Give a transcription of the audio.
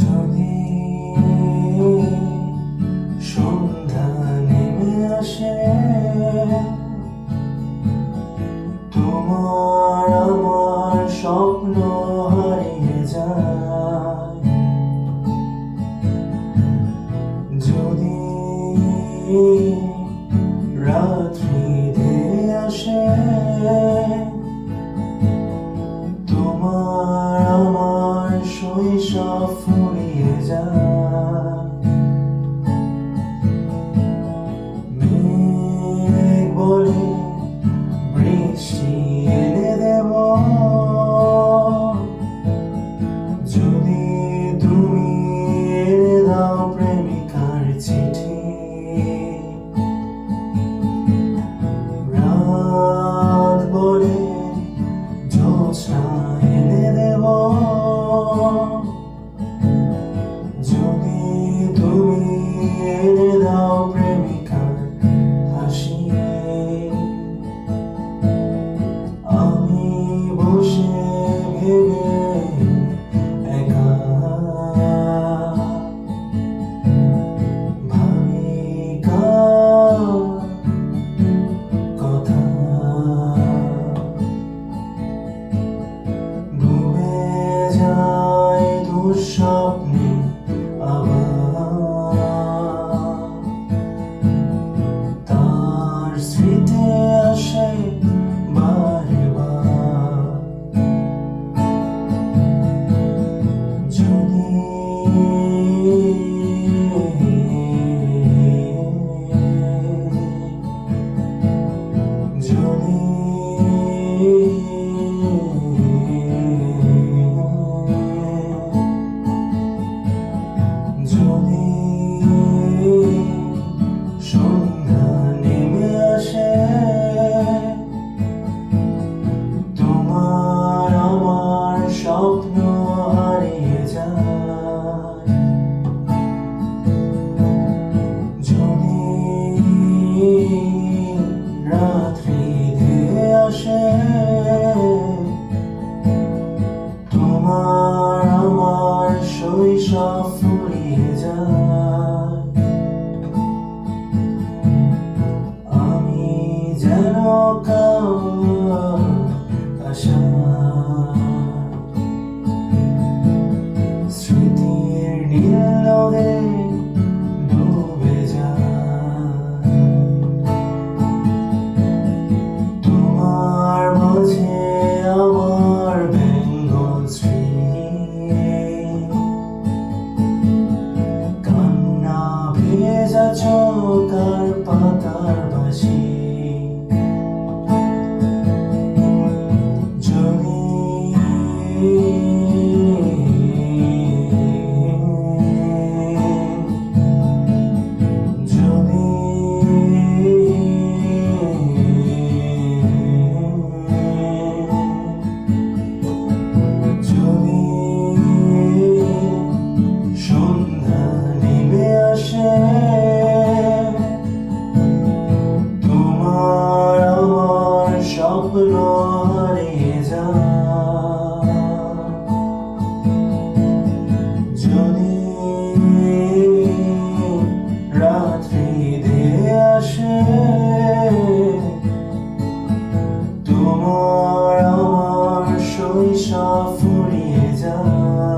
যদি সন্ধ্যা আসে। তোমার আমার স্বপ্ন হারিয়ে যদি আসে তোমার আমার শৈশব done. Ooh. 우리의 전